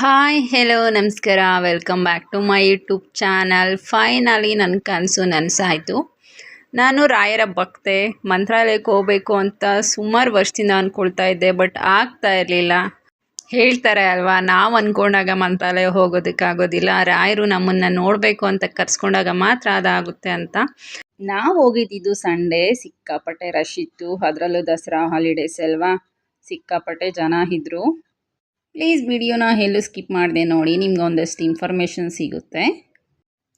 Hi hello ನಮಸ್ಕಾರ. Welcome back to my YouTube channel finally ನನ್ನ ಕನಸು ನನಸಾಯಿತು. ನಾನು ರಾಯರ ಭಕ್ತೆ, ಮಂತ್ರಾಲಯಕ್ಕೆ ಹೋಗಬೇಕು ಅಂತ ಸುಮಾರು ವರ್ಷದಿಂದ ಅಂದ್ಕೊಳ್ತಾ ಇದ್ದೆ ಬಟ್ ಆಗ್ತಾ ಇರಲಿಲ್ಲ. ಹೇಳ್ತಾರೆ ಅಲ್ವಾ, ನಾವು ಅಂದ್ಕೊಂಡಾಗ ಮಂತ್ರಾಲಯ ಹೋಗೋದಕ್ಕಾಗೋದಿಲ್ಲ. ರಾಯರು ನಮ್ಮನ್ನು ನೋಡಬೇಕು ಅಂತ ಕರ್ಸ್ಕೊಂಡಾಗ ಮಾತ್ರ ಅದಾಗುತ್ತೆ ಅಂತ. ನಾವು ಹೋಗಿದ್ದಿದ್ದು ಸಂಡೇ ಸಿಕ್ಕಾಪಟ್ಟೆ ರಶ್ ಇತ್ತು. ಅದರಲ್ಲೂ ದಸರಾ ಹಾಲಿಡೇಸ್ ಅಲ್ವಾ? ಸಿಕ್ಕಾಪಟ್ಟೆ ಜನ ಇದ್ದರು ಪ್ಲೀಸ್ ವಿಡಿಯೋನ ಎಲ್ಲೂ ಸ್ಕಿಪ್ ಮಾಡಿದೆ ನೋಡಿ, ನಿಮ್ಗೆ ಒಂದಷ್ಟು ಇನ್ಫಾರ್ಮೇಷನ್ ಸಿಗುತ್ತೆ.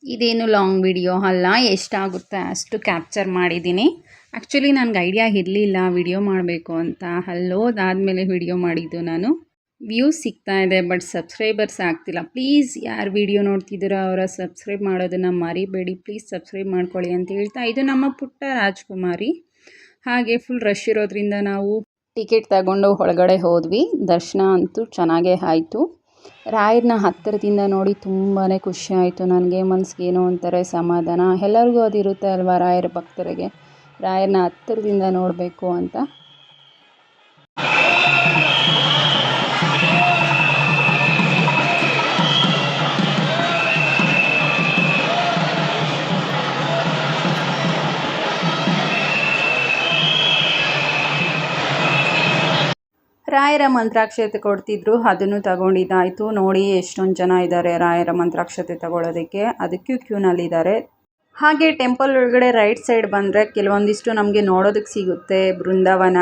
ಇದೇನು ಲಾಂಗ್ ವಿಡಿಯೋ ಅಲ್ಲ, ಎಷ್ಟಾಗುತ್ತೆ ಅಷ್ಟು ಕ್ಯಾಪ್ಚರ್ ಮಾಡಿದ್ದೀನಿ. ಆ್ಯಕ್ಚುಲಿ ನನಗೆ ಐಡಿಯಾ ಇರಲಿಲ್ಲ ವಿಡಿಯೋ ಮಾಡಬೇಕು ಅಂತ. ಅಲ್ಲೋದಾದಮೇಲೆ ವಿಡಿಯೋ ಮಾಡಿದ್ದು ನಾನು. ವ್ಯೂಸ್ ಸಿಗ್ತಾ ಇದೆ ಬಟ್ ಸಬ್ಸ್ಕ್ರೈಬರ್ಸ್ ಆಗ್ತಿಲ್ಲ. ಪ್ಲೀಸ್ ಯಾರು ವಿಡಿಯೋ ನೋಡ್ತಿದ್ದೀರೋ ಅವರ ಸಬ್ಸ್ಕ್ರೈಬ್ ಮಾಡೋದನ್ನು ಮರಿಬೇಡಿ. ಪ್ಲೀಸ್ ಸಬ್ಸ್ಕ್ರೈಬ್ ಮಾಡ್ಕೊಳ್ಳಿ ಅಂತ ಹೇಳ್ತಾ. ಇದು ನಮ್ಮ ಪುಟ್ಟ ರಾಜ್ಕುಮಾರಿ. ಹಾಗೆ ಫುಲ್ ರಶ್ ಇರೋದ್ರಿಂದ ನಾವು ಟಿಕೆಟ್ ತಗೊಂಡು ಒಳಗಡೆ ಹೋದ್ವಿ. ದರ್ಶನ ಅಂತೂ ಚೆನ್ನಾಗೇ ಆಯಿತು. ರಾಯರನ್ನ ಹತ್ತಿರದಿಂದ ನೋಡಿ ತುಂಬಾ ಖುಷಿ ಆಯಿತು ನನಗೆ. ಮನ್ಸಿಗೆ ಏನೋ ಒಂಥರ ಸಮಾಧಾನ. ಎಲ್ಲರಿಗೂ ಅದಿರುತ್ತೆ ಅಲ್ವಾ ರಾಯರ ಭಕ್ತರಿಗೆ? ರಾಯರನ್ನ ಹತ್ತಿರದಿಂದ ನೋಡಬೇಕು ಅಂತ. ರಾಯರ ಮಂತ್ರಾಕ್ಷತೆ ಕೊಡ್ತಿದ್ರು, ಅದನ್ನು ತಗೊಂಡಿದ್ದಾಯಿತು. ನೋಡಿ, ಎಷ್ಟೊಂದು ಜನ ಇದ್ದಾರೆ ರಾಯರ ಮಂತ್ರಾಕ್ಷತೆ ತಗೊಳ್ಳೋದಕ್ಕೆ ಅದಕ್ಕೂ ಕ್ಯೂನಲ್ಲಿದ್ದಾರೆ. ಹಾಗೆ ಟೆಂಪಲ್ ಒಳಗಡೆ ರೈಟ್ ಸೈಡ್ ಬಂದರೆ ಕೆಲವೊಂದಿಷ್ಟು ನಮಗೆ ನೋಡೋದಕ್ಕೆ ಸಿಗುತ್ತೆ ಬೃಂದಾವನ.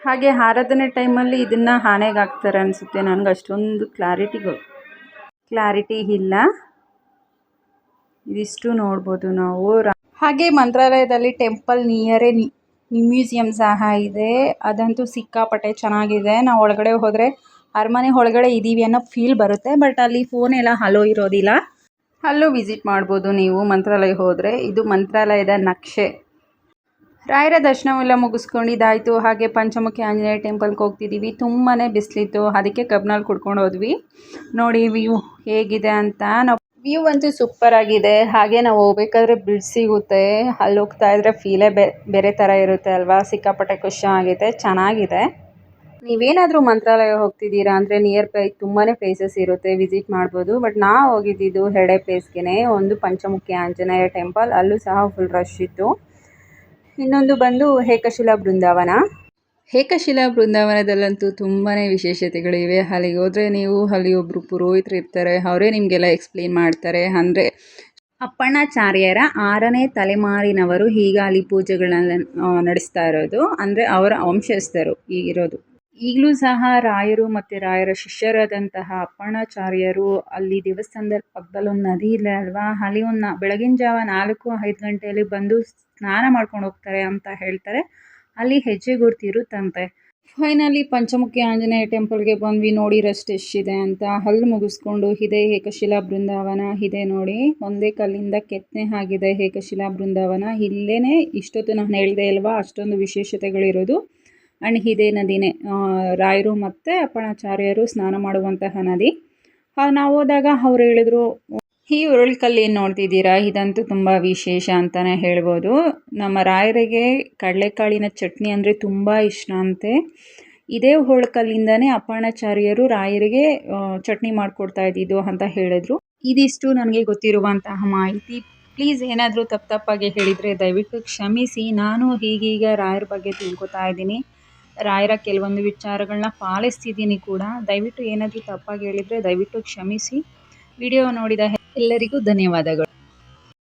ಹಾಗೆ ಆರಾಧನೆ ಟೈಮಲ್ಲಿ ಇದನ್ನು ಹಾನೆಗೆ ಹಾಕ್ತಾರೆ ಅನಿಸುತ್ತೆ. ನನಗೆ ಅಷ್ಟೊಂದು ಕ್ಲಾರಿಟಿ ಕ್ಲಾರಿಟಿ ಇಲ್ಲ. ಇದಿಷ್ಟು ನೋಡ್ಬೋದು ನಾವು. ಹಾಗೆ ಮಂತ್ರಾಲಯದಲ್ಲಿ ಟೆಂಪಲ್ ನಿಯರೇ ನಿ ಮ್ಯೂಸಿಯಂ ಸಹ ಇದೆ. ಅದಂತೂ ಸಿಕ್ಕಾಪಟ್ಟೆ ಚೆನ್ನಾಗಿದೆ. ನಾವು ಒಳಗಡೆ ಹೋದರೆ ಅರಮನೆ ಒಳಗಡೆ ಇದ್ದೀವಿ ಅನ್ನೋ ಫೀಲ್ ಬರುತ್ತೆ. ಬಟ್ ಅಲ್ಲಿ ಫೋನ್ ಎಲ್ಲ ಹಲೋ ಇರೋದಿಲ್ಲ. ಅಲ್ಲೂ ವಿಸಿಟ್ ಮಾಡ್ಬೋದು ನೀವು ಮಂತ್ರಾಲಯ ಹೋದರೆ. ಇದು ಮಂತ್ರಾಲಯದ ನಕ್ಷೆ. ರಾಯರ ದರ್ಶನವೆಲ್ಲ ಮುಗಿಸ್ಕೊಂಡಿದ್ದಾಯಿತು. ಹಾಗೆ ಪಂಚಮುಖಿ ಆಂಜನೇಯ ಟೆಂಪಲ್ಗೆ ಹೋಗ್ತಿದ್ದೀವಿ ತುಂಬಾ ಬಿಸಿಲಿತ್ತು. ಅದಕ್ಕೆ ಕಬ್ನಲ್ಲಿ ಕುಡ್ಕೊಂಡು ಹೋದ್ವಿ. ನೋಡಿ ವ್ಯೂ ಹೇಗಿದೆ ಅಂತ. ನಾವು ವ್ಯೂ ಅಂತೂ ಸೂಪರ್ ಆಗಿದೆ. ಹಾಗೆ ನಾವು ಹೋಗ್ಬೇಕಾದ್ರೆ ಬ್ರಿಡ್ಜ್ ಸಿಗುತ್ತೆ. ಅಲ್ಲಿ ಹೋಗ್ತಾ ಇದ್ರೆ ಫೀಲೇ ಬೇರೆ ಥರ ಇರುತ್ತೆ ಅಲ್ವಾ? ಸಿಕ್ಕಾಪಟ್ಟೆ ಖುಷಿ ಆಗಿದೆ ಚೆನ್ನಾಗಿದೆ. ನೀವೇನಾದರೂ ಮಂತ್ರಾಲಯ ಹೋಗ್ತಿದ್ದೀರಾ ಅಂದರೆ ನಿಯರ್ ಬೈ ತುಂಬಾ ಪ್ಲೇಸಸ್ ಇರುತ್ತೆ ವಿಸಿಟ್ ಮಾಡ್ಬೋದು. ಬಟ್ ನಾ ಹೋಗಿದ್ದಿದ್ದು ಹೆಡೆ ಪ್ಲೇಸ್ಗೆ ಒಂದು ಪಂಚಮುಖಿ ಆಂಜನೇಯ ಟೆಂಪಲ್ ಅಲ್ಲೂ ಸಹ ಫುಲ್ ರಶ್ ಇತ್ತು. ಇನ್ನೊಂದು ಬಂದು ಏಕಶಿಲಾ ಬೃಂದಾವನ. ಏಕಶಿಲಾ ಬೃಂದಾವನದಲ್ಲಂತೂ ತುಂಬಾ ವಿಶೇಷತೆಗಳಿವೆ ಅಲ್ಲಿಗೆ ಹೋದರೆ ನೀವು ಅಲ್ಲಿ ಒಬ್ಬರು ಪುರೋಹಿತರು ಇರ್ತಾರೆ, ಅವರೇ ನಿಮಗೆಲ್ಲ ಎಕ್ಸ್ಪ್ಲೇನ್ ಮಾಡ್ತಾರೆ. ಅಂದರೆ ಅಪ್ಪಣ್ಣಾಚಾರ್ಯರ ಆರನೇ ತಲೆಮಾರಿನವರು ಈಗ ಅಲ್ಲಿ ಪೂಜೆಗಳನ್ನ ನಡೆಸ್ತಾ ಇರೋದು. ಅಂದರೆ ಅವರ ವಂಶಸ್ಥರು ಈಗಿರೋದು. ಈಗಲೂ ಸಹ ರಾಯರು ಮತ್ತು ರಾಯರ ಶಿಷ್ಯರಾದಂತಹ ಅಪ್ಪಣ್ಣಾಚಾರ್ಯರು ಅಲ್ಲಿ ದೇವಸ್ಥಾನದ ಪಕ್ಕದಲ್ಲಿ ಒಂದು ನದಿ ಇಲ್ಲ ಅಲ್ವಾ? ಅಲ್ಲಿ ಒಂದು ಬೆಳಗಿನ ಜಾವ ನಾಲ್ಕು ಐದು ಗಂಟೆಯಲ್ಲಿ ಬಂದು ಸ್ನಾನ ಮಾಡ್ಕೊಂಡು ಹೋಗ್ತಾರೆ ಅಂತ ಹೇಳ್ತಾರೆ. ಅಲ್ಲಿ ಹೆಜ್ಜೆ ಗುರುತಿರುತ್ತಂತೆ. ಫೈನಲಿ ಪಂಚಮುಖಿ ಆಂಜನೇಯ ಟೆಂಪಲ್ಗೆ ಬಂದ್ವಿ. ನೋಡಿ ರಸ್ಟ್ ಎಷ್ಟಿದೆ ಅಂತ. ಹಲ್ಲು ಮುಗಿಸ್ಕೊಂಡು ಇದೆ ಏಕಶಿಲಾ ಬೃಂದಾವನ. ಇದೆ ನೋಡಿ. ಒಂದೇ ಕಲ್ಲಿಂದ ಕೆತ್ತನೆ ಆಗಿದೆ ಏಕಶಿಲಾ ಬೃಂದಾವನ. ಇಲ್ಲೇ ಇಷ್ಟೊತ್ತು ನಾನು ಹೇಳಿದೆ ಅಲ್ವಾ, ಅಷ್ಟೊಂದು ವಿಶೇಷತೆಗಳಿರೋದು. ಆ್ಯಂಡ್ ಇದೇ ನದಿನೇ. ರಾಯರು ಮತ್ತು ಅಪ್ಪಣಾಚಾರ್ಯರು ಸ್ನಾನ ಮಾಡುವಂತಹ ನದಿ. ನಾವು ಹೋದಾಗ ಅವ್ರು ಹೇಳಿದ್ರು ಈ ಉರುಳ್ಕಲ್ಲು ಏನು ನೋಡ್ತಿದ್ದೀರಾ? ಇದಂತೂ ತುಂಬ ವಿಶೇಷ ಅಂತಲೇ ಹೇಳ್ಬೋದು. ನಮ್ಮ ರಾಯರಿಗೆ ಕಡಲೆಕಾಳಿನ ಚಟ್ನಿ ಅಂದರೆ ತುಂಬ ಇಷ್ಟ ಅಂತೆ. ಇದೇ ಹೋಳ್ಕಲ್ಲಿಂದನೇ ಅಪ್ಪಣಾಚಾರ್ಯರು ರಾಯರಿಗೆ ಚಟ್ನಿ ಮಾಡಿಕೊಡ್ತಾ ಇದ್ದಿದ್ದು ಅಂತ ಹೇಳಿದ್ರು. ಇದಿಷ್ಟು ನನಗೆ ಗೊತ್ತಿರುವಂತಹ ಮಾಹಿತಿ. ಪ್ಲೀಸ್ ಏನಾದರೂ ತಪ್ಪು ತಪ್ಪಾಗಿ ಹೇಳಿದರೆ ದಯವಿಟ್ಟು ಕ್ಷಮಿಸಿ. ನಾನು ಹೀಗೀಗ ರಾಯರ ಬಗ್ಗೆ ತಿಳ್ಕೊತಾ ಇದ್ದೀನಿ. ರಾಯರ ಕೆಲವೊಂದು ವಿಚಾರಗಳನ್ನ ಪಾಲಿಸ್ತಿದ್ದೀನಿ ಕೂಡ. ದಯವಿಟ್ಟು ಏನಾದರೂ ತಪ್ಪಾಗಿ ಹೇಳಿದರೆ ದಯವಿಟ್ಟು ಕ್ಷಮಿಸಿ. ವಿಡಿಯೋ ನೋಡಿದ ಎಲ್ಲರಿಗೂ ಧನ್ಯವಾದಗಳು.